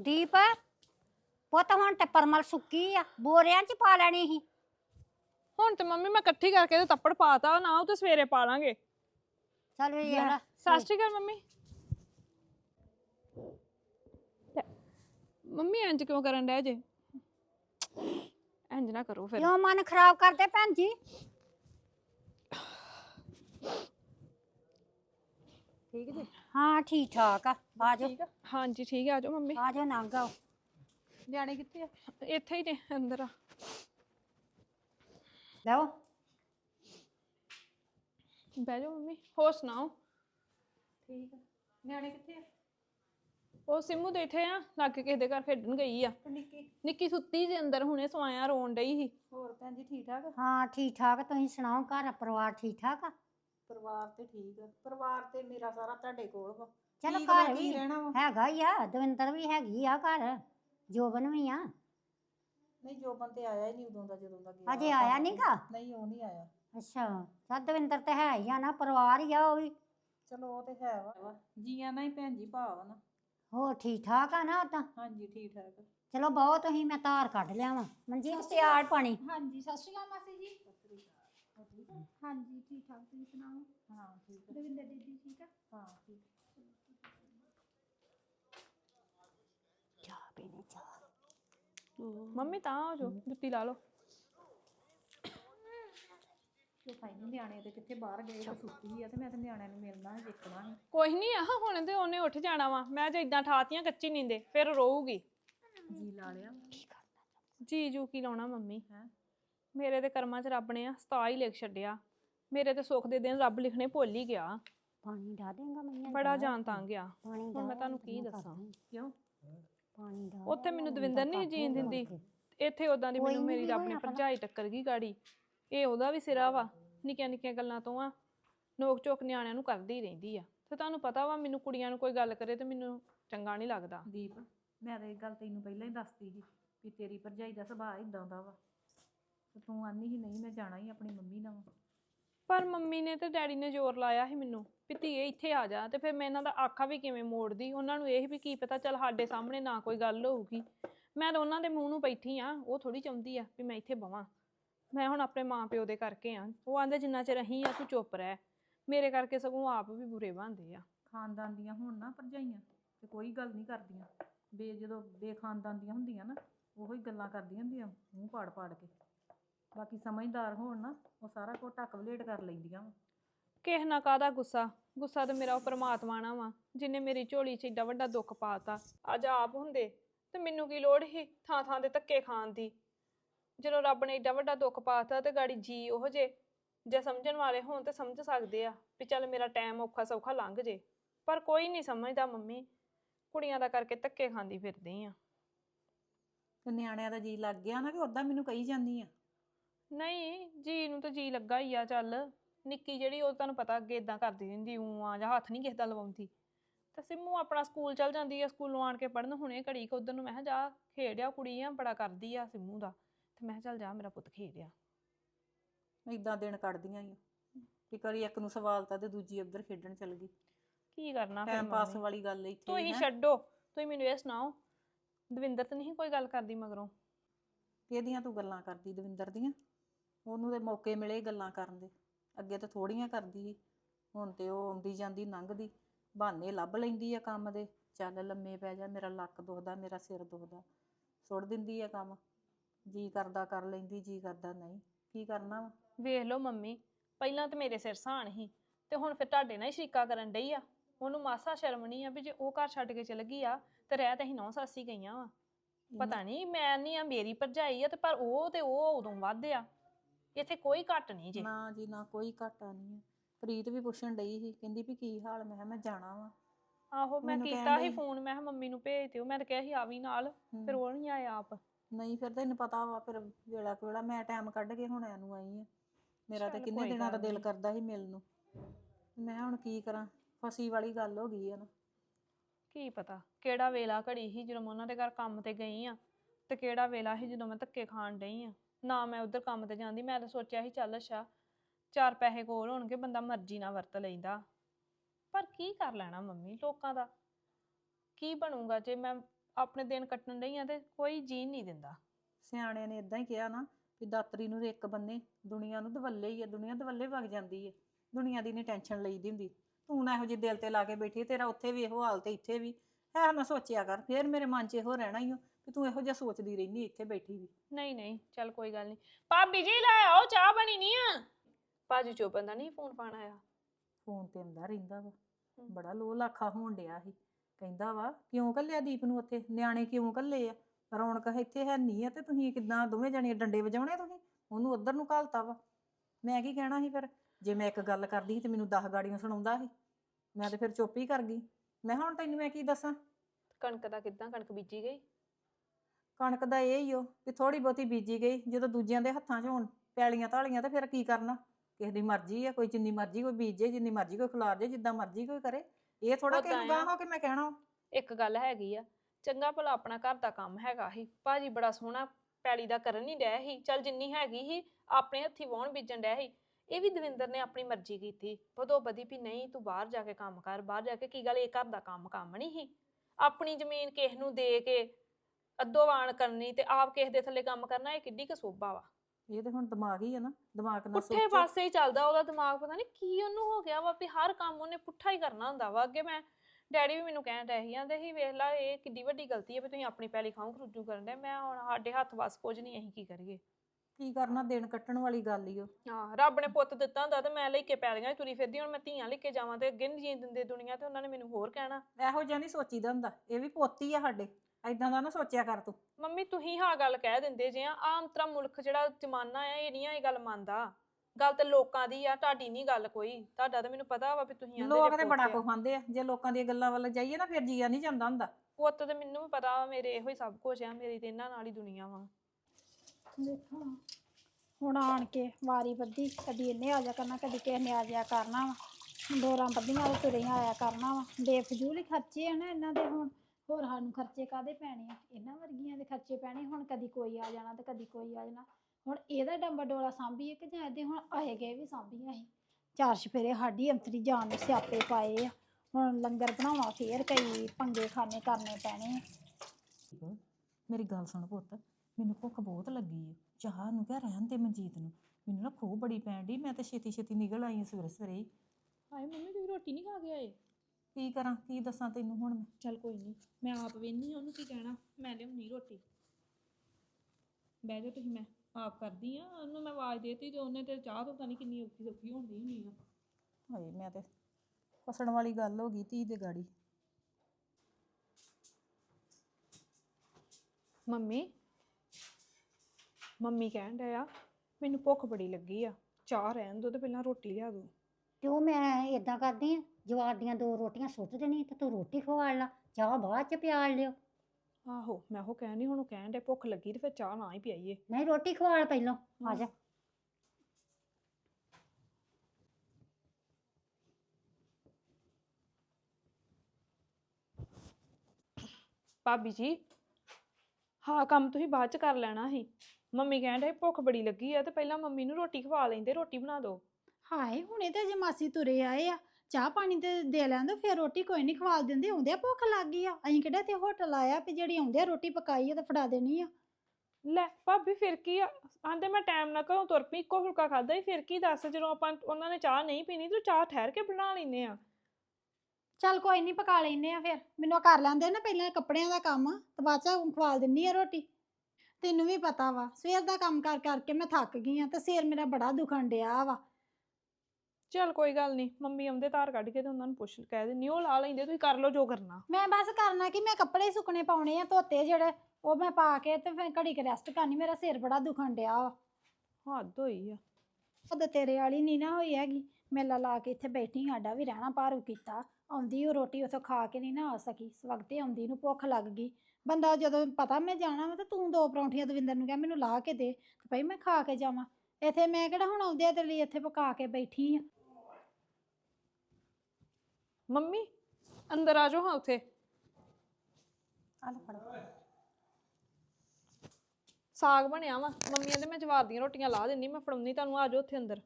ਦੀਪ ਪੁੱਤ ਹੁਣ ਤੇ ਪਰਮਲ ਸੁੱਕੀ ਆ ਬੋਰਿਆਂ 'ਚ ਪਾ ਲੈਣੀ ਸੀ। ਹੁਣ ਤੇ ਮੰਮੀ ਮੈਂ ਇਕੱਠੀ ਕਰਕੇ ਤੇ ਤੱਪੜ ਪਾਤਾ ਨਾ ਉਹ ਤੇ ਸਵੇਰੇ ਪਾ ਲਾਂਗੇ। ਚੱਲ ਵੇਖ ਲੈ। ਸਤਿ ਸ਼੍ਰੀ ਅਕਾਲ ਮੰਮੀ। ਲੈ, ਮੰਮੀ ਇੰਜ ਕਿਉਂ ਕਰਨ ਡਿਆ ਜੇ? ਇੰਜ ਨਾ ਕਰੋ ਫਿਰ। ਕਿਉਂ ਮਨ ਖਰਾਬ ਕਰਦੇ ਭੈਣ ਜੀ? ਠੀਕ ਜੀ? ਹਾਂ ਠੀਕ ਠਾਕ ਆ। ਆ ਜਾਓ ਠੀਕ ਆ? ਹਾਂਜੀ ਠੀਕ ਹੈ ਆਜੋ ਮੰਮੀ। ਆ ਜਾਓ ਨੰਗ ਆਓ। ਨਿਆਣੇ ਕਿੱਥੇ ਆ? ਇੱਥੇ ਹੀ ਨੇ ਅੰਦਰ ਆ। ਲਓ। ਬਹਿ ਜਾਓ ਮੰਮੀ ਹੋਰ ਸੁਣਾਓ? ਠੀਕ ਆ। ਨਿਆਣੇ ਕਿੱਥੇ ਆ? ਉਹ ਸਿੰਮੂ ਤੇ ਇੱਥੇ ਆ ਲਾਗੇ ਕਿਸੇ ਦੇ ਘਰ ਖੇਡਣ ਗਈ ਆ। ਤੇ ਨਿੱਕੀ? ਨਿੱਕੀ ਸੁੱਤੀ ਜੇ ਅੰਦਰ ਹੁਣੇ ਸਵਾਇਆ ਰੋਣ ਡਈ ਸੀ। ਹੋਰ ਭੈਣ ਜੀ ਠੀਕ ਠਾਕ? ਆ? ਹਾਂ ਠੀਕ ਠਾਕ ਤੁਸੀਂ ਸੁਣਾਓ ਘਰ ਪਰਿਵਾਰ ਠੀਕ ਠਾਕ ਆ? ਪਰਿਵਾਰ ਤੇ ਠੀਕ ਆ। ਪਰਿਵਾਰ ਤੇ ਮੇਰਾ ਸਾਰਾ ਤੁਹਾਡੇ ਕੋਲ ਵਾ। ਚਲੋ ਠੀਕ ਵਾ, ਘਰ ਕੀ ਵੀ ਰਹਿਣਾ ਵਾ? ਹੈਗਾ ਹੀ ਆ ਦਵਿੰਦਰ ਵੀ ਹੈਗੀ ਆ ਘਰ ਜੋਬਨ ਵੀ ਆ। ਨਹੀਂ ਜੋਬਨ ਤੇ ਆਇਆ ਹੀ ਨਹੀਂ ਉਦੋਂ ਦਾ ਜਦੋਂ ਦਾ ਗਿਆ ਅਜੇ ਵਾ। ਆਇਆ ਨੀ ਤੇ। ਗਾ? ਨਹੀਂ ਉਹ ਨਹੀਂ ਆਇਆ। ਅੱਛਾ ਚੱਲ ਦਵਿੰਦਰ ਤੇ ਹੈ ਹੀ ਆ ਨਾ ਪਰਿਵਾਰ ਹੀ ਆ ਉਹ ਵੀ। ਚਲੋ ਉਹ ਤੇ ਹੈ ਵਾ। ਜੀਆਂ ਨਾਲ ਹੀ ਭੈਣ ਜੀ ਭਾਵ ਨਾ। ਹੋਰ ਠੀਕ ਠਾਕ ਆ ਨਾ ਉਦਾਂ ਹਾਂਜੀ ਠੀਕ ਠਾਕ ਚਲੋ ਬਹੁਤ ਤੁਸੀਂ ਮੈਂ ਧਾਰ ਕੱਢ ਲਿਆਵਾਂ ਮਨਜੀਤ ਤਿਆਰ ਪਾਣੀ। ਹਾਂਜੀ ਸਤਿ ਸ਼੍ਰੀ ਅਕਾਲ ਮਾਸੀ ਜੀ। ਹਾਂਜੀ ਠੀਕ ਠਾਕ ਤੁਸੀਂ ਸੁਣਾਓ? ਹਾਂ ਠੀਕ ਆ ਦਵਿੰਦਰ ਦੀਦੀ ਠੀਕ ਆ? ਹਾਂ ਠੀਕ। ਚਾਹ ਪੀਣੀ ਚਾਹ। ਮੰਮੀ ਤਾਂ ਆ ਜਾਓ ਜੁੱਤੀ ਲਾ ਲਓ। ਤੇ ਭਾਈ ਨਹੀਂ ਨਿਆਣੇ ਤੇ ਕਿੱਥੇ ਬਾਹਰ ਗਏ ਤੇ ਸੁੱਤੀ ਆ ਤੇ ਮੈਂ ਤੇ ਨਿਆਣਿਆਂ ਨੂੰ ਮਿਲਣਾ ਸੀ ਦੇਖਣਾ ਸੀ ਕੋਈ ਨਹੀਂ ਆ ਹੁਣ ਤੇ ਉਹਨੇ ਉੱਠ ਜਾਣਾ ਵਾ। ਮੈਂ ਜੇ ਇਦਾਂ ਠਾਤੀਆਂ ਕੱਚੀ ਨੀਂਦੇ ਫਿਰ ਰੋਊਗੀ। ਜੀ ਲਾ ਲਿਆ। ਜੀ ਜੂ ਕੀ ਲਾਉਣਾ ਮੰਮੀ? ਹੈਂ? ਮੇਰੇ ਤੇ ਕਰਮਾਂ 'ਚ ਰੱਬ ਨੇ ਆ ਸਤਾ ਹੀ ਲਿਖ ਛੱਡਿਆ। ਮੇਰੇ ਤੇ ਸੁੱਖ ਦੇ ਦਿਨ ਰੱਬ ਲਿਖਣੇ ਭੁੱਲ ਹੀ ਗਿਆ। ਪਾਣੀ ਡਾ ਦੇਂਗਾ ਮੈਂ ਬੜਾ ਜਾਨ ਤਾਂ ਗਿਆ ਪਾਣੀ ਹੁਣ ਮੈਂ ਤੁਹਾਨੂੰ ਕੀ ਦੱਸਾਂ? ਕਿਉਂ? ਪਾਣੀ ਡਾ ਉੱਥੇ ਮੈਨੂੰ ਦਵਿੰਦਰ ਨਹੀਂ ਜੀਣ ਦਿੰਦੀ। ਇੱਥੇ ਉਦਾਂ ਦੀ ਮੈਨੂੰ ਮੇਰੀ ਰੱਬ ਨੇ ਭਰਜਾਈ ਟੱਕਰ ਗਈ ਗਾੜੀ। ਇਹ ਉਹਦਾ ਵੀ ਸਿਰਾ ਵਾ। ਨਿੱਕੀਆਂ ਨਿੱਕੀਆਂ ਗੱਲਾਂ ਤੋਂ ਆ। ਨੋਕ ਝੋਕ ਨਿਆਣਿਆਂ ਨੂੰ ਕਰਦੀ ਰਹਿੰਦੀ ਆ। ਤੇ ਤੁਹਾਨੂੰ ਪਤਾ ਵਾ ਮੈਨੂੰ ਕੁੜੀਆਂ ਨੂੰ ਕੋਈ ਗੱਲ ਕਰੇ ਤੇ ਮੈਨੂੰ ਚੰਗਾ ਨਹੀਂ ਲੱਗਦਾ। ਦੀਪ ਮੈਂ ਤਾਂ ਇਹ ਗੱਲ ਤੈਨੂੰ ਪਹਿਲਾਂ ਹੀ ਦੱਸਤੀ ਸੀ ਵੀ ਤੇਰੀ ਭਰਜਾਈ ਦਾ ਸੁਭਾਅ ਇਦਾਂ ਦਾ ਵਾ। ਤੇ ਤੂੰ ਆਨੀ ਹੀ ਨਹੀਂ ਮੈਂ ਜਾਣਾ ਹੀ ਆਪਣੀ ਮੰਮੀ ਨਾਲ। ਵਾ। ਪਰ ਮੰਮੀ ਨੇ ਤੇ ਡੈਡੀ ਨੇ ਜ਼ੋਰ ਲਾਇਆ ਸੀ ਮੈਨੂੰ ਵੀ ਧੀਏ ਇੱਥੇ ਆ ਜਾ ਤੇ ਫਿਰ ਮੈਂ ਇਹਨਾਂ ਦਾ ਆਖਾ ਵੀ ਕਿਵੇਂ ਮੋੜਦੀ। ਉਹਨਾਂ ਨੂੰ ਇਹ ਵੀ ਕੀ ਪਤਾ ਚੱਲ ਸਾਡੇ ਸਾਹਮਣੇ ਨਾ ਕੋਈ ਗੱਲ ਹੋਊਗੀ। ਮੈਂ ਤਾਂ ਉਹਨਾਂ ਦੇ ਮੂੰਹ ਨੂੰ ਬੈਠੀ ਆ ਉਹ ਥੋੜੀ ਚਾਹੁੰਦੀ ਆ ਵੀ ਮੈਂ ਇੱਥੇ ਬਵਾਂ। ਮੈਂ ਹੁਣ ਆਪਣੇ ਮਾਂ ਪਿਓ ਦੇ ਕਰਕੇ ਆ। ਉਹ ਆਂਦੇ ਜਿੰਨਾ ਚਿਰ ਰਹੀ ਆ ਤੂੰ ਚੁੱਪ ਰਹਿ। ਮੇਰੇ ਕਰਕੇ ਸਗੋਂ ਆਪ ਵੀ ਬੁਰੇ ਬਣਦੇ ਆ। ਖਾਨਦਾਨ ਦੀਆਂ ਹੋਣ ਨਾ ਭਰਜਾਈਆਂ ਤੇ ਕੋਈ ਗੱਲ ਨਹੀਂ ਕਰਦੀਆਂ। ਬੇ ਜਦੋਂ ਬੇਖਾਨਦਾਨ ਦੀਆਂ ਹੁੰਦੀਆਂ ਨਾ ਉਹੋ ਹੀ ਗੱਲਾਂ ਕਰਦੀਆਂ ਹੁੰਦੀਆਂ ਮੂੰਹ ਪਾੜ ਪਾੜ ਕੇ। ਬਾਕੀ ਸਮਝਦਾਰ ਹੋਣ ਨਾ ਉਹ ਸਾਰਾ ਕੁਝ ਢੱਕ ਵਲੇਟ ਕਰ ਲੈਂਦੀਆਂ ਵਾ। ਕਿਸੇ ਨਾ ਕਾਹਦਾ ਗੁੱਸਾ? ਗੁੱਸਾ ਤੇ ਮੇਰਾ ਉਹ ਪਰਮਾਤਮਾ ਨਾਲ ਵਾ ਜਿਨੇ ਮੇਰੀ ਝੋਲੀ 'ਚ ਏਡਾ ਵੱਡਾ ਦੁੱਖ ਪਾਤਾ। ਅੱਜ ਆਪ ਹੁੰਦੇ ਤੇ ਮੈਨੂੰ ਕੀ ਲੋੜ ਸੀ ਥਾਂ ਥਾਂ ਦੇ ਧੱਕੇ ਖਾਣ ਦੀ? ਜਦੋਂ ਰੱਬ ਨੇ ਏਡਾ ਵੱਡਾ ਦੁੱਖ ਪਾਤਾ ਤੇ ਗਾੜੀ ਜੀ ਉਹ ਜੇ ਜੇ ਸਮਝਣ ਵਾਲੇ ਹੋਣ ਤੇ ਸਮਝ ਸਕਦੇ ਆ ਵੀ ਚੱਲ ਮੇਰਾ ਟਾਈਮ ਔਖਾ ਸੌਖਾ ਲੰਘ ਜੇ। ਪਰ ਕੋਈ ਨਹੀਂ ਸਮਝਦਾ ਮੰਮੀ ਕੁੜੀਆਂ ਦਾ ਕਰਕੇ ਧੱਕੇ ਖਾਂਦੀ ਫਿਰਦੀ ਆ। ਤੇ ਨਿਆਣਿਆਂ ਦਾ ਜੀ ਲੱਗ ਗਿਆ ਨਾ ਕਿ ਉਦਾਂ ਮੈਨੂੰ ਕਹੀ ਜਾਂਦੀ ਆ। ਨਹੀਂ ਜੀ ਨੂੰ ਤਾਂ ਜੀ ਲੱਗਾ ਹੀ ਆ ਚੱਲ। ਨਿੱਕੀ ਜਿਹੜੀ ਉਹ ਤੁਹਾਨੂੰ ਪਤਾ ਅੱਗੇ ਇਦਾਂ ਕਰਦੀ ਰਹਿੰਦੀ ਊਂ ਆ ਜਾਂ ਹੱਥ ਨਹੀਂ ਕਿਸੇ ਦਾ ਲਵਾਉਂਦੀ। ਤੇ ਸਿੰਮੂ ਆਪਣਾ ਸਕੂਲ ਚਲ ਜਾਂਦੀ ਆ ਸਕੂਲੋਂ ਆਣ ਕੇ ਪੜਨ ਹੁਣੇ ਘੜੀ ਕੁ ਉਧਰ ਨੂੰ ਮੈਂ ਕਿਹਾ ਜਾ ਖੇਡਿਆ ਕੁੜੀ ਆ ਬੜਾ ਕਰਦੀ ਆ ਸਿੰਮੂ ਦਾ। ਤੇ ਮੈਂ ਕਿਹਾ ਚੱਲ ਜਾ ਮੇਰਾ ਪੁੱਤ ਖੇਡਿਆ। ਇਦਾਂ ਦਿਨ ਕੱਢਦੀਆਂ ਹੀ ਕਿ ਕਰੀ ਇੱਕ ਨੂੰ ਸਵਾਲਤਾ ਤੇ ਦੂਜੀ ਉੱਧਰ ਖੇਡਣ ਚਲ ਗਈ। ਕੀ ਕਰਨਾ ਫਿਰ ਟਾਈਮ ਪਾਸ ਮੰਮੀ? ਵਾਲੀ ਗੱਲ ਇੱਥੇ ਤੁਸੀਂ ਹੈਂ। ਛੱਡੋ। ਤੁਸੀਂ ਮੈਨੂੰ ਇਹ ਸੁਣਾਓ। ਦਵਿੰਦਰ ਤਾਂ ਨਹੀਂ ਕੋਈ ਗੱਲ ਕਰਦੀ ਮਗਰੋਂ। ਕਿਹਦੀਆਂ ਤੂੰ ਗੱਲਾਂ ਕਰਦੀ ਦਵਿੰਦਰ ਦੀਆਂ? ਉਹਨੂੰ ਤੇ ਮੌਕੇ ਮਿਲੇ ਗੱਲਾਂ ਕਰਨ ਦੇ। ਅੱਗੇ ਤਾਂ ਥੋੜੀਆਂ ਕਰਦੀ ਸੀ ਹੁਣ ਤੇ ਉਹ ਆਉਂਦੀ ਜਾਂਦੀ ਲੰਘਦੀ। ਬਹਾਨੇ ਲੱਭ ਲੈਂਦੀ ਆ ਕੰਮ ਦੇ। ਚੱਲ ਲੰਮੇ ਪੈ ਜਾ ਮੇਰਾ ਲੱਕ ਦੁਖਦਾ ਮੇਰਾ ਸਿਰ ਦੁਖਦਾ। ਸੁੱਟ ਦਿੰਦੀ ਆ ਕੰਮ। ਜੀ ਕਰਦਾ ਕਰ ਲੈਂਦੀ ਜੀ ਕਰਦਾ ਨਹੀਂ। ਕੀ ਕਰਨਾ ਵਾ? ਵੇਖ ਲਓ ਮੰਮੀ ਪਹਿਲਾਂ ਤਾਂ ਮੇਰੇ ਸਿਰ ਸਾਣ ਸੀ ਤੇ ਹੁਣ ਫਿਰ ਤੁਹਾਡੇ ਨਾਲ ਹੀ ਸ਼ਰੀਕਾ ਕਰਨ ਡਈ ਆ। ਉਹਨੂੰ ਮਾਸਾ ਸ਼ਰਮ ਨਹੀਂ ਆ ਵੀ ਜੇ ਉਹ ਘਰ ਛੱਡ ਕੇ ਚਲ ਗਈ ਆ ਤੇ ਰਹਿ ਤਾਂ ਅਸੀਂ ਨੌ ਸਾਸੀ ਗਈਆਂ ਵਾ। ਪਤਾ ਨਹੀਂ ਮੈਂ ਨਹੀਂ ਆ ਮੇਰੀ ਭਰਜਾਈ ਆ ਤੇ ਪਰ ਉਹ ਤੇ ਉਹ ਉਦੋਂ ਵੱਧ ਆ। ਇੱਥੇ ਕੋਈ ਘੱਟ ਨਹੀਂ ਜੇ। ਨਾ ਜੀ ਨਾ ਕੋਈ ਘਾਟਾ ਨਹੀਂ ਹੈ। ਪ੍ਰੀਤ ਵੀ ਪੁੱਛਣ ਡਈ ਸੀ ਕਹਿੰਦੀ ਵੀ ਕੀ ਹਾਲ? ਮੈਂ ਕਿਹਾ ਮੈਂ ਜਾਣਾ ਵਾ। ਆਹੋ ਮੈਂ ਮੈਨੂੰ ਕਹਿਣ ਕੀਤਾ ਸੀ ਡਈ। ਫੋਨ ਮੈਂ ਕਿਹਾ ਮੰਮੀ ਨੂੰ ਭੇਜ ਦਿਓ। ਮੈਂ ਤਾਂ ਕਿਹਾ ਸੀ ਆਵੀ ਨਾਲ ਫਿਰ ਉਹ ਨਹੀਂ ਆਇਆ ਆਪ। ਨਹੀਂ ਫਿਰ ਤੈਨੂੰ ਪਤਾ ਵਾ ਫਿਰ ਵੇਲਾ ਕੁ ਵੇਲਾ ਮੈਂ ਟਾਈਮ ਕੱਢ ਕੇ ਹੁਣ ਨੂੰ ਆਈ ਆ ਮੇਰਾ ਤੇ ਕਿੰਨੇ ਦਿਨਾਂ ਦਾ ਦਿਲ। ਕਰਦਾ ਸੀ ਮਿਲਣ ਨੂੰ। ਮੈਂ ਹੁਣ ਕੀ ਕਰਾਂ? ਫਸੀ ਵਾਲੀ ਗੱਲ ਹੋ ਗਈ ਆ ਨਾ। ਕੀ ਪਤਾ ਕਿਹੜਾ ਵੇਲਾ ਘੜੀ ਸੀ ਜਦੋਂ ਮੈਂ ਉਹਨਾਂ ਦੇ ਘਰ ਕੰਮ ਤੇ ਗਈ ਆ ਤੇ ਕਿਹੜਾ ਵੇਲਾ ਸੀ ਜਦੋਂ ਮੈਂ ਧੱਕੇ ਖਾਣ ਡਈ ਆ ਨਾ ਮੈਂ ਉਧਰ ਕੰਮ ਤੇ ਜਾਂਦੀ, ਮੈਂ ਤਾਂ ਸੋਚਿਆ ਸੀ ਚੱਲ ਅੱਛਾ, ਚਾਰ ਪੈਸੇ ਕੋਲ ਹੋਣਗੇ, ਬੰਦਾ ਮਰਜ਼ੀ ਨਾਲ ਵਰਤ ਲੈਂਦਾ। ਪਰ ਕੀ ਕਰ ਲੈਣਾ ਮੰਮੀ ਲੋਕਾਂ ਦਾ? ਕੀ ਬਣੂਗਾ ਜੇ ਮੈਂ ਆਪਣੇ ਦਿਨ ਕੱਟਣ ਲਈ ਆ ਤੇ ਕੋਈ ਜੀਣ ਨਹੀਂ ਦਿੰਦਾ। ਸਿਆਣਿਆਂ ਨੇ ਇਦਾਂ ਹੀ ਕਿਹਾ ਨਾ ਵੀ ਦਾਤਰੀ ਨੂੰ ਇੱਕ ਬੰਨੇ, ਦੁਨੀਆ ਨੂੰ ਦਵੱਲੇ ਹੀ ਆ, ਦੁਨੀਆ ਦਵੱਲੇ ਵਗ ਜਾਂਦੀ ਏ। ਦੁਨੀਆ ਦੀ ਨਹੀਂ ਟੈਨਸ਼ਨ ਲਈਦੀ ਹੁੰਦੀ। ਤੂੰ ਨਾ ਇਹੋ ਜਿਹੇ ਦਿਲ ਤੇ ਲਾ ਕੇ ਬੈਠੀ ਤੇਰਾ ਉੱਥੇ ਵੀ ਇਹੋ ਹਾਲ ਤੇ ਇੱਥੇ ਵੀ। ਹੈ ਨਾ ਸੋਚਿਆ ਕਰ, ਫੇਰ ਮੇਰੇ ਮਨ 'ਚ ਇਹੋ ਰਹਿਣਾ ਹੀ ਓ। ਵੀ ਤੂੰ ਇਹੋ ਜਿਹਾ ਸੋਚਦੀ ਰਹਿਨੀ ਇੱਥੇ ਬੈਠੀ ਵੀ। ਨਹੀਂ ਨਹੀਂ ਚੱਲ ਕੋਈ ਗੱਲ ਨਹੀਂ। ਭਾਬੀ ਜੀ ਲੈ ਆਓ ਚਾਹ ਬਣੀ ਨਹੀਂ ਆ। ਭਾਜੀ ਚੋਪਨ ਦਾ ਨਹੀਂ ਫੋਨ ਪਾਣ ਆਇਆ? ਫੋਨ ਤੇ ਆਉਂਦਾ ਰਹਿੰਦਾ ਵਾ। ਬੜਾ ਲੋ ਲਾਖਾ ਹੋਣ ਡਿਆ ਸੀ। ਕਹਿੰਦਾ ਵਾ ਕਿਉਂ ਕੱਲਿਆ ਦੀਪ ਨੂੰ ਉੱਥੇ? ਨਿਆਣੇ ਕਿਉਂ ਕੱਲੇ ਆ? ਰੌਣਕ ਇੱਥੇ ਹੈ ਨਹੀਂ ਆ ਤੇ ਤੁਸੀਂ ਕਿਦਾਂ ਦੋਵੇਂ ਜਣੇ ਡੰਡੇ ਵਜਾਉਣੇ ਤੁਸੀਂ? ਉਹਨੂੰ ਉਧਰ ਨੂੰ ਘਾਲਤਾ ਵਾ। ਮੈਂ ਕੀ ਕਹਿਣਾ ਸੀ ਫਿਰ? ਜੇ ਮੈਂ ਇੱਕ ਗੱਲ ਕਰਦੀ ਸੀ ਤੇ ਮੈਨੂੰ 10 ਗਾੜੀਆਂ ਸੁਣਾਉਂਦਾ ਸੀ। ਮੈਂ ਤੇ ਫਿਰ ਚੁੱਪ ਹੀ ਕਰ ਗਈ। ਮੈਂ ਕਿਹਾ ਹੁਣ ਤੈਨੂੰ ਮੈਂ ਕੀ ਦੱਸਾਂ? ਕਣਕ ਦਾ ਕਿੱਦਾਂ ਕਣਕ ਬੀਜੀ ਗਈ? ਕਣਕ ਦਾ ਇਹ ਹੀ ਓ ਵੀ ਥੋੜੀ ਬਹੁਤੀ ਬੀਜੀ ਗਈ ਜਦੋਂ ਦੂਜਿਆਂ ਦੇ ਹੱਥਾਂ 'ਚ ਹੋਣ ਪੈਲੀਆਂ ਧਾਲੀਆਂ ਤੇ ਫਿਰ ਕੀ ਕਰਨਾ? ਕਿਸੇ ਦੀ ਮਰਜ਼ੀ ਆ ਕੋਈ ਜਿੰਨੀ ਮਰਜ਼ੀ ਕੋਈ ਬੀਜੇ ਜਿੰਨੀ ਮਰਜ਼ੀ ਕੋਈ ਖਿਲਾਰ ਜੇ ਜਿੱਦਾਂ ਮਰਜ਼ੀ ਕੋਈ ਕਰੇ। ਇਹ ਥੋੜਾ ਕਿ। ਗਾਹ ਹੋ। ਕੇ ਮੈਂ ਕਹਿਣਾ। ਇੱਕ ਗੱਲ ਹੈਗੀ ਆ ਚੰਗਾ ਭਲਾ ਆਪਣਾ ਘਰ ਦਾ ਕੰਮ ਹੈਗਾ ਸੀ। ਭਾਜੀ ਬੜਾ ਸੋਹਣਾ ਪੈਲੀ ਦਾ ਕਰਨ ਨਹੀਂ ਡਿਆ ਸੀ। ਚੱਲ ਜਿੰਨੀ ਹੈਗੀ ਸੀ ਆਪਣੇ ਹੱਥੀ ਵਾਹੁਣ ਬੀਜਣ ਡਿਆ ਸੀ। ਇਹ ਵੀ ਦਵਿੰਦਰ ਨੇ ਆਪਣੀ ਮਰਜ਼ੀ ਕੀਤੀ। ਬਦੋ ਬਦੀ ਵੀ ਨਹੀਂ ਤੂੰ ਬਾਹਰ ਜਾ ਕੇ ਕੰਮ ਕਰ ਬਾਹਰ ਜਾ ਕੇ ਕੀ ਗੱਲ ਇਹ ਘਰ ਦਾ ਕੰਮ ਕੰਮ ਨਹੀਂ ਸੀ। ਆਪਣੀ ਜ਼ਮੀਨ ਕਿਸ ਨੂੰ ਦੇ ਕੇ ਅੱਧੋਵਾਣ ਕਰਨੀ ਤੇ ਆਪ ਕਿਸੇ ਦੇ ਥੱਲੇ ਕੰਮ ਕਰਨਾ ਇਹ ਕਿੱਡੀ ਕੁ ਸੋਭਾ ਵਾ। ਇਹ ਤੇ ਹੁਣ ਦਿਮਾਗ ਹੀ ਆ ਨਾ ਦਿਮਾਗ ਨਾਲ ਪੁੱਠੇ ਸੋਚੋ। ਪਾਸੇ ਹੀ ਚੱਲਦਾ ਉਹਦਾ ਦਿਮਾਗ ਪਤਾ ਨਹੀਂ ਕੀ ਉਹਨੂੰ ਹੋ ਗਿਆ ਵਾ ਵੀ ਹਰ ਕੰਮ ਉਹਨੇ ਪੁੱਠਾ ਹੀ ਕਰਨਾ ਹੁੰਦਾ ਵਾ। ਅੱਗੇ ਮੈਂ ਡੈਡੀ ਵੀ ਮੈਨੂੰ ਕਹਿਣ ਰਹੇ ਆਂਦੇ ਸੀ ਵੇਖ ਲੈ ਇਹ ਕਿੱਡੀ ਵੱਡੀ ਗਲਤੀ ਹੈ ਵੀ ਤੁਸੀਂ ਆਪਣੀ ਪੈਲੀ ਖਾਉ ਖਰੂਜੂ ਕਰਨ ਦੇ ਮੈਂ ਹੁਣ ਸਾਡੇ ਹੱਥ ਵਸ ਕੁਝ ਨਹੀਂ ਅਸੀਂ ਕੀ ਕਰੀਏ? ਕੀ ਕਰਨਾ ਦਿਨ ਕੱਟਣ ਵਾਲੀ ਗੱਲ ਹੀ ਓ ਹਾਂ ਰੱਬ ਨੇ ਪੁੱਤ ਦਿੱਤਾ ਹੁੰਦਾ ਤੇ ਮੈਂ ਲੈ ਕੇ ਪੈਲੀਆਂ 'ਚ ਤੁਰੀ ਫਿਰਦੀ ਹੁਣ ਮੈਂ ਧੀਆਂ ਲੈ ਕੇ ਜਾਵਾਂ ਤੇ ਅੱਗੇ ਨਹੀਂ ਜੀਣ ਦਿੰਦੇ ਦੁਨੀਆ ਤੇ ਉਹਨਾਂ ਨੇ ਮੈਨੂੰ ਹੋਰ ਕਹਿਣਾ। ਇਹੋ ਜਿਹਾ ਨਹੀਂ ਸੋਚੀਦਾ ਹੁੰਦਾ ਇਹ ਵੀ ਪੋਤੀ ਆ ਸਾਡੇ। ਐਦਾਂ ਦਾ ਨਾ ਸੋਚਿਆ ਕਰ ਤੂੰ। ਮੰਮੀ ਤੁਸੀਂ ਹਾਂ ਗੱਲ ਕਹਿ ਦਿੰਦੇ ਜੇ ਆ ਆਮ ਤਰ੍ਹਾਂ ਮੁਲਕ ਜਿਹੜਾ ਜ਼ਮਾਨਾ ਆ ਇਹ ਨਹੀਂ ਆ ਇਹ ਗੱਲ ਮੰਨਦਾ। ਗੱਲ ਤੇ ਲੋਕਾਂ ਦੀ ਆ ਤੁਹਾਡੀ ਨਹੀਂ ਗੱਲ ਕੋਈ। ਤੁਹਾਡਾ ਤਾਂ ਮੈਨੂੰ ਪਤਾ ਵਾ ਵੀ ਤੁਸੀਂ ਆਂਦੇ ਲੋਕ ਤੇ ਬੜਾ ਕੁ ਖਾਂਦੇ ਆ। ਜੇ ਲੋਕਾਂ ਦੀਆਂ ਗੱਲਾਂ ਵੱਲ ਜਾਈਏ ਨਾ ਫਿਰ ਜੀਆ ਨਹੀਂ ਜਾਂਦਾ ਹੁੰਦਾ। ਪੁੱਤ ਤੇ ਮੈਨੂੰ ਵੀ ਪਤਾ ਵਾ ਮੇਰੇ ਇਹੋ ਹੀ ਸਭ ਕੁਝ ਆ ਮੇਰੀ ਤੇ ਇਹਨਾਂ ਨਾਲ ਹੀ ਦੁਨੀਆ ਵਾ। ਦੇਖੋ ਹੁਣ ਆਣ ਕੇ ਵਾਰੀ ਬੱਧੀ ਕਦੀ ਇਹਨੇ ਆ ਜਾ ਕਰਨਾ ਕਦੀ ਕਿਸੇ ਨੇ ਆ ਜਾ ਕਰਨਾ ਵਾ। ਡੋਰਾਂ ਬੱਧੀਆਂ ਤੇ ਤੁਰੀਆਂ ਆਇਆ ਕਰਨਾ ਵਾ। ਬੇਫਜ਼ੂਲ ਹੀ ਖਰਚੇ ਆ ਨਾ ਇਹਨਾਂ ਦੇ ਹੁਣ। ਹੋਰ ਸਾਨੂੰ ਖਰਚੇ ਕਾਦੇ ਪੈਣੇ ਆ? ਇਹਨਾਂ ਵਰਗੀਆਂ ਦੇ ਖਰਚੇ ਪੈਣੇ ਹੁਣ ਕਦੀ ਕੋਈ ਆ ਜਾਣਾ ਤੇ ਕਦੀ ਕੋਈ ਆ ਜਾਣਾ। ਹੁਣ ਇਹਦਾ ਡੰਬਾ ਡੋਲਾ ਸਾਂਭੀਏ ਕਿ ਜਾਂ ਇਹਦੇ ਹੁਣ ਆਏ ਗਏ ਵੀ ਸਾਂਭੀਆਂ ਅਸੀਂ? ਚਾਰ ਛਫੇਰੇ ਸਾਡੀ ਅੰਤਰੀ ਜਾਨ ਨੂੰ ਸਿਆਪੇ ਪਾਏ ਆ। ਹੁਣ ਲੰਗਰ ਬਣਾਉਣਾ ਫੇਰ ਕਈ ਪੰਗੇ ਖਾਨੇ ਕਰਨੇ ਪੈਣੇ ਆ। ਮੇਰੀ ਗੱਲ ਸੁਣ ਪੁੱਤ ਮੈਨੂੰ ਭੁੱਖ ਬਹੁਤ ਲੱਗੀ ਏ ਚਾਹ ਨੂੰ ਕਹਿ ਰਹਿਣ ਦੇ ਮਨਜੀਤ ਨੂੰ? ਮੈਨੂੰ ਨਾ ਖੋ ਬੜੀ ਪੈਣ ਡਈ ਮੈਂ ਤੇ ਛੇਤੀ ਛੇਤੀ ਨਿਕਲ ਆਈ ਆਂ ਸਵੇਰੇ ਸਵੇਰੇ ਹੀ। ਹਾਏ ਮੰਮੀ ਤੁਸੀਂ ਰੋਟੀ ਨਹੀਂ ਖਾ ਕੇ ਆਏ? ਕੀ ਕਰਾਂ ਕੀ ਦੱਸਾਂ ਤੈਨੂੰ ਹੁਣ ਮੈਂ? ਚੱਲ ਕੋਈ ਨਹੀਂ ਮੈਂ ਆਪ ਵੇਨੀ ਉਹਨੂੰ ਕੀ ਕਹਿਣਾ? ਮੈਂ ਲਿਆਉਣੀ ਰੋਟੀ। ਬਹਿ ਜਾ ਤੁਸੀਂ ਮੈਂ ਆਪ ਕਰਦੀ ਆ ਉਹਨੂੰ ਮੈਂ ਆਵਾਜ਼ ਦੇਤੀ ਤੇ ਉਹਨੇ ਤੇ ਚਾਹ ਤੋਂ ਤਾਂ ਨਹੀਂ ਕਿੰਨੀ ਔਖੀ ਸੌਖੀ ਹੁੰਦੀ ਹੁੰਦੀ ਆ। ਹਾਏ ਮੈਂ ਤੇ ਫਸਣ ਵਾਲੀ ਗੱਲ ਹੋ ਗਈ ਧੀ ਦੇ ਗਾੜੀ। ਮੰਮੀ ਮੰਮੀ ਕਹਿਣ ਡਿਆ ਮੈਨੂੰ ਭੁੱਖ ਬੜੀ ਲੱਗੀ ਆ ਚਾਹ ਰਹਿਣ ਦੋ ਤੇ ਪਹਿਲਾਂ ਰੋਟੀ ਲਿਆ ਦੋ। ਕਿਉਂ ਮੈਂ ਇਦਾਂ ਕਰਦੀ ਆ? ਜਵਾਰ ਦੀਆਂ ਦੋ ਰੋਟੀਆਂ ਸੁੱਟ ਦੇਣੀ ਤੇ ਤੂੰ ਰੋਟੀ ਖਵਾ ਲਾ ਚਾਹ ਬਾਅਦ ਚ ਪਿਆਲ ਲਿਓ। ਆਹੋ ਮੈਂ ਉਹ ਕਹਿਣ ਨਹੀਂ ਹੁਣ ਉਹ ਕਹਿਣ ਡੇ ਭੁੱਖ ਲੱਗੀ ਤੇ ਫਿਰ ਚਾਹ ਨਾ ਹੀ ਪਿਆਈਏ। ਨਹੀਂ ਰੋਟੀ ਖਵਾ ਲਾ ਪਹਿਲਾਂ ਆ ਜਾ। ਭਾਬੀ ਜੀ ਹਾਂ ਕੰਮ ਤੁਸੀਂ ਬਾਅਦ ਚ ਕਰ ਲੈਣਾ ਸੀ। ਮੰਮੀ ਕਹਿਣ ਡੇ ਭੁੱਖ ਬੜੀ ਲੱਗੀ ਆ ਤੇ ਪਹਿਲਾਂ ਮੰਮੀ ਨੂੰ ਰੋਟੀ ਖਵਾ ਲੈਂਦੇ ਰੋਟੀ ਬਣਾ ਦਿਓ ਹਾਏ ਹੁਣੇ ਤੇ ਜੇ ਮਾਸੀ ਤੁਰੇ ਆਏ ਆ। ਚਾਹ ਪਾਣੀ ਤੇ ਦੇ ਲੈਂਦੇ ਫਿਰ ਰੋਟੀ ਕੋਈ ਨਹੀਂ ਖਵਾਲ ਦਿੰਦੇ ਆਉਂਦੇ ਭੁੱਖ ਲੱਗ ਗਈ ਆ। ਅਸੀਂ ਕਿਹੜਾ ਤੇ ਹੋਟਲ ਆਇਆ ਵੀ ਜਿਹੜੀ ਆਉਂਦੇ ਰੋਟੀ ਪਕਾਈ ਆ ਤੇ ਫੜਾ ਦੇਣੀ ਆ। ਲੈ ਭਾਬੀ ਫਿਰ ਕੀ ਆ? ਆਂਦੇ ਮੈਂ ਟਾਈਮ ਨਾ ਘਰੋਂ ਤੁਰ ਪਈ ਇੱਕੋ ਫੁਲਕਾ ਖਾਦਾ ਹੀ ਫਿਰ ਕੀ ਦੱਸ ਜਦੋਂ ਆਪਾਂ ਉਹਨਾਂ ਨੇ ਚਾਹ ਨਹੀਂ ਪੀਣੀ ਤੂੰ ਚਾਹ ਠਹਿਰ ਕੇ ਬਣਾ ਲੈਨੇ ਆ। ਚੱਲ ਕੋਈ ਨਹੀਂ ਪਕਾ ਲੈਨੇ ਆ ਫਿਰ। ਮੈਨੂੰ ਕਰ ਲੈਂਦੇ ਨਾ ਪਹਿਲਾਂ ਕੱਪੜਿਆਂ ਦਾ ਕੰਮ ਤੇ ਬਾਅਦ ਚ ਖਵਾਲ ਦਿੰਨੀ ਆ ਰੋਟੀ। ਤੈਨੂੰ ਵੀ ਪਤਾ ਵਾ ਸਵੇਰ ਦਾ ਕੰਮ ਕਰ ਕਰਕੇ ਮੈਂ ਥੱਕ ਗਈ ਆ ਤੇ ਸਿਰ ਮੇਰਾ ਬੜਾ ਦੁਖਣ ਡਿਆ ਵਾ। ਚੱਲ ਕੋਈ ਗੱਲ ਨਹੀਂ ਮੰਮੀ ਆਉਂਦੇ ਧਾਰ ਕੱਢ ਕੇ ਤੇ ਉਹਨਾਂ ਨੂੰ ਪੁੱਛ ਕਹਿ ਦਿੰਨੀ ਉਹ ਲਾ ਲੈਂਦੇ ਤੁਸੀਂ ਕਰ ਲਓ ਜੋ ਕਰਨਾ। ਮੈਂ ਬਸ ਕਰਨਾ ਕਿ ਮੈਂ ਕੱਪੜੇ ਸੁੱਕਣੇ ਪਾਉਣੇ ਆ ਧੋਤੇ ਜਿਹੜੇ ਉਹ ਮੈਂ ਪਾ ਕੇ ਤੇ ਫਿਰ ਘੜੀ ਕੁ ਰੈਸਟ ਕਰਨੀ ਮੇਰਾ ਸਿਰ ਬੜਾ ਦੁਖਣ ਡਿਆ ਵਾ। ਹੱਦ ਹੋਈ ਆ। ਉਹਦੇ ਤੇਰੇ ਵਾਲੀ ਨਹੀਂ ਨਾ ਹੋਈ ਹੈਗੀ ਮੇਲਾ ਲਾ ਕੇ ਇੱਥੇ ਬੈਠੀ ਸਾਡਾ ਵੀ ਰਹਿਣਾ ਭਾਰੂ ਕੀਤਾ ਆਉਂਦੀ ਉਹ ਰੋਟੀ ਉਥੋਂ ਖਾ ਕੇ ਨਹੀਂ ਨਾ ਆ ਸਕੀ ਸਵਗਤੇ ਆਉਂਦੀ ਨੂੰ ਭੁੱਖ ਲੱਗ ਗਈ। ਬੰਦਾ ਜਦੋਂ ਪਤਾ ਮੈਂ ਜਾਣਾ ਵਾ ਤੇ ਤੂੰ ਦੋ ਪਰੌਂਠੀਆਂ ਦਵਿੰਦਰ ਨੂੰ ਕਿਹਾ ਮੈਨੂੰ ਲਾ ਕੇ ਦੇ ਤੇ ਭਈ ਮੈਂ ਖਾ ਕੇ ਜਾਵਾਂ। ਇੱਥੇ ਮੈਂ ਕਿਹੜਾ ਹੁਣ ਆਉਂਦੇ ਤੇਰੇ ਲਈ ਇੱਥੇ ਪਕਾ ਕੇ ਬੈਠੀ ਆ। ਮੰਮੀ ਅੰਦਰ ਆ ਜਾਓ ਹਾਂ ਉੱਥੇ। ਆ ਲੈ ਫੜ। ਸਾਗ ਬਣਿਆ ਵਾ। ਮੰਮੀ ਕਹਿੰਦੇ ਮੈਂ ਜਵਾਰ ਦੀਆਂ ਰੋਟੀਆਂ ਲਾ ਦਿੰਨੀ ਮੈਂ ਫੜਾਉਣੀ ਤੁਹਾਨੂੰ ਆ ਜਾਓ ਉੱਥੇ ਅੰਦਰ।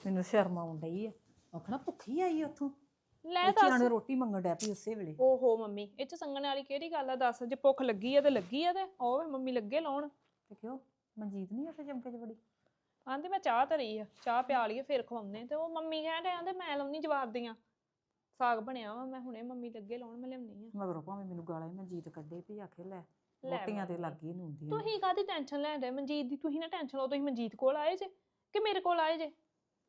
ਮੈਨੂੰ ਸ਼ਰਮ ਆਉਣ ਡਈ ਆ। ਆਖਣਾ ਭੁੱਖੀ ਆਈ ਉੱਥੋਂ। ਲੈ ਇੱਥੇ ਆਣ ਦੱਸ। ਕੇ ਰੋਟੀ ਮੰਗਣ ਡੈ ਪਈ ਉਸੇ ਵੇਲੇ। ਓਹੋ ਮੰਮੀ ਇਹ ਚ ਸੰਗਣ ਵਾਲੀ ਕਿਹੜੀ ਗੱਲ ਆ ਦੱਸ। ਜੇ ਭੁੱਖ ਲੱਗੀ ਆ ਤੇ ਲੱਗੀ ਆ ਤੇ ਉਹ ਵੇ ਮੰਮੀ ਲੱਗੇ ਲਾਉਣ। ਤੇ ਕਿਉਂ? ਮਨਜੀਤ ਨਹੀਂ ਉੱਥੇ ਚਮਕੇ ਚ ਬੜੀ ਆਂਦੇ ਮੈਂ ਚਾਹ ਧਰੀ ਆ ਚਾਹ ਪਿਆ ਲਈਏ ਫਿਰ ਖਵਾਉਂਦੇ ਤੇ ਉਹ ਮੰਮੀ ਕਹਿਣ ਡਏ ਆਂਦੇ ਮੈਂ ਲਾਉਣੀ ਜਵਾਬ ਦੀਆਂ। ਸਾਗ ਬਣਿਆ ਵਾ ਮੈਂ ਹੁਣੇ ਮੰਮੀ ਲੱਗੇ ਲਾਉਣ ਮੈਂ ਲਿਆਉਣੀ ਆ। ਮਗਰੋਂ ਭਾਵੇਂ ਮੈਨੂੰ ਗਾਲਾਂ ਹੀ ਮਨਜੀਤ ਕੱਢੇ ਵੀ ਆਖੇ ਲੈ ਰੋਟੀਆਂ ਤੇ। ਲੱਗੀ ਨੂੰ ਹੁੰਦੀ ਤੁਸੀਂ ਕਾਹਦੀ ਟੈਨਸ਼ਨ ਲੈਣ ਡਏ? ਮਨਜੀਤ ਦੀ ਤੁਸੀਂ ਨਾ ਟੈਨਸ਼ਨ ਲਓ ਤੁਸੀਂ ਮਨਜੀਤ ਕੋਲ ਆਏ ਜੇ ਕਿ ਮੇਰੇ ਕੋਲ ਆਏ ਜੇ?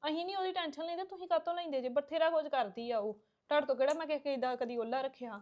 ਅਸੀਂ ਨਹੀਂ ਉਹਦੀ ਟੈਨਸ਼ਨ ਲੈਂਦੇ ਤੁਸੀਂ ਕਾਹਤੋਂ ਲੈਂਦੇ ਜੇ? ਬਥੇਰਾ ਕੁਝ ਕਰਦੀ ਆ ਉਹ। ਤੁਹਾਡੇ ਤੋਂ ਕਿਹੜਾ ਮੈਂ ਕਿਸੇ ਦਾ ਕਦੀ ਓਲਾ ਰੱਖਿਆ?